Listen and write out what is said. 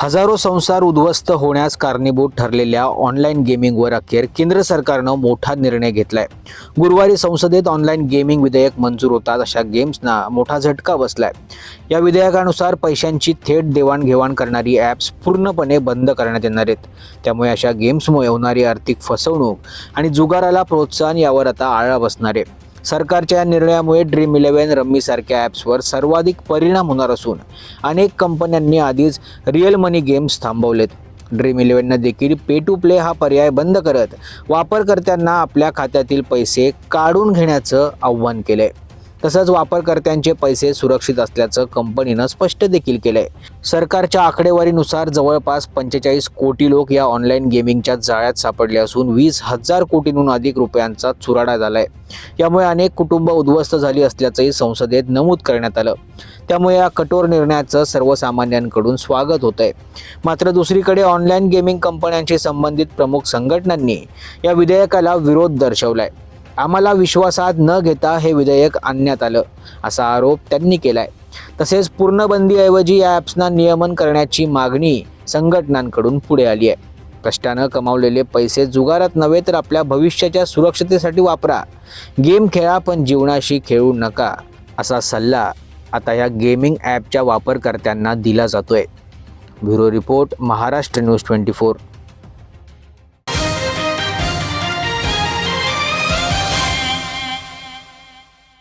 हजारो संसार उद्ध्वस्त होण्यास कारणीभूत ठरलेल्या ऑनलाईन गेमिंगवर अखेर केंद्र सरकारनं मोठा निर्णय घेतलाय. गुरुवारी संसदेत ऑनलाईन गेमिंग विधेयक मंजूर होतात अशा गेम्सना मोठा झटका बसलाय. या विधेयकानुसार पैशांची थेट देवाणघेवाण करणारी ॲप्स पूर्णपणे बंद करण्यात येणार आहेत. त्यामुळे अशा गेम्समुळे होणारी आर्थिक फसवणूक आणि जुगाराला प्रोत्साहन यावर आता आळा बसणार आहे. सरकारच्या या निर्णयामुळे ड्रीम इलेव्हन रम्मीसारख्या ॲप्सवर सर्वाधिक परिणाम होणार असून अनेक कंपन्यांनी आधीच रिअल मनी गेम्स थांबवलेत. ड्रीम इलेव्हननं देखील पे टू प्ले हा पर्याय बंद करत वापरकर्त्यांना आपल्या खात्यातील पैसे काढून घेण्याचं आव्हान केलं आहे तसंच वापरकर्त्यांचे पैसे सुरक्षित असल्याचं कंपनीनं स्पष्ट देखील केलंय. सरकारच्या आकडेवारीनुसार जवळपास पंचेचाळीस कोटी लोक या ऑनलाईन गेमिंगच्या जाळ्यात सापडले असून वीस हजार कोटींहून अधिक रुपयांचा चुराडा झालाय. यामुळे अनेक कुटुंब उद्ध्वस्त झाली असल्याचंही संसदेत नमूद करण्यात आलं. त्यामुळे या कठोर निर्णयाचं सर्वसामान्यांकडून स्वागत होत आहे मात्र दुसरीकडे ऑनलाईन गेमिंग कंपन्यांशी संबंधित प्रमुख संघटनांनी या विधेयकाला विरोध दर्शवलाय. आम्हाला विश्वासात न घेता हे विधेयक आणण्यात आलं असा आरोप त्यांनी केलाय. तसेच पूर्णबंदीऐवजी या ॲप्सना नियमन करण्याची मागणी संघटनांकडून पुढे आली आहे. कष्टानं कमावलेले पैसे जुगारात नव्हे तर आपल्या भविष्याच्या सुरक्षतेसाठी वापरा. गेम खेळा पण जीवनाशी खेळू नका असा सल्ला आता या गेमिंग ॲपच्या वापरकर्त्यांना दिला जातोय. Bureau report Maharashtra news twenty four.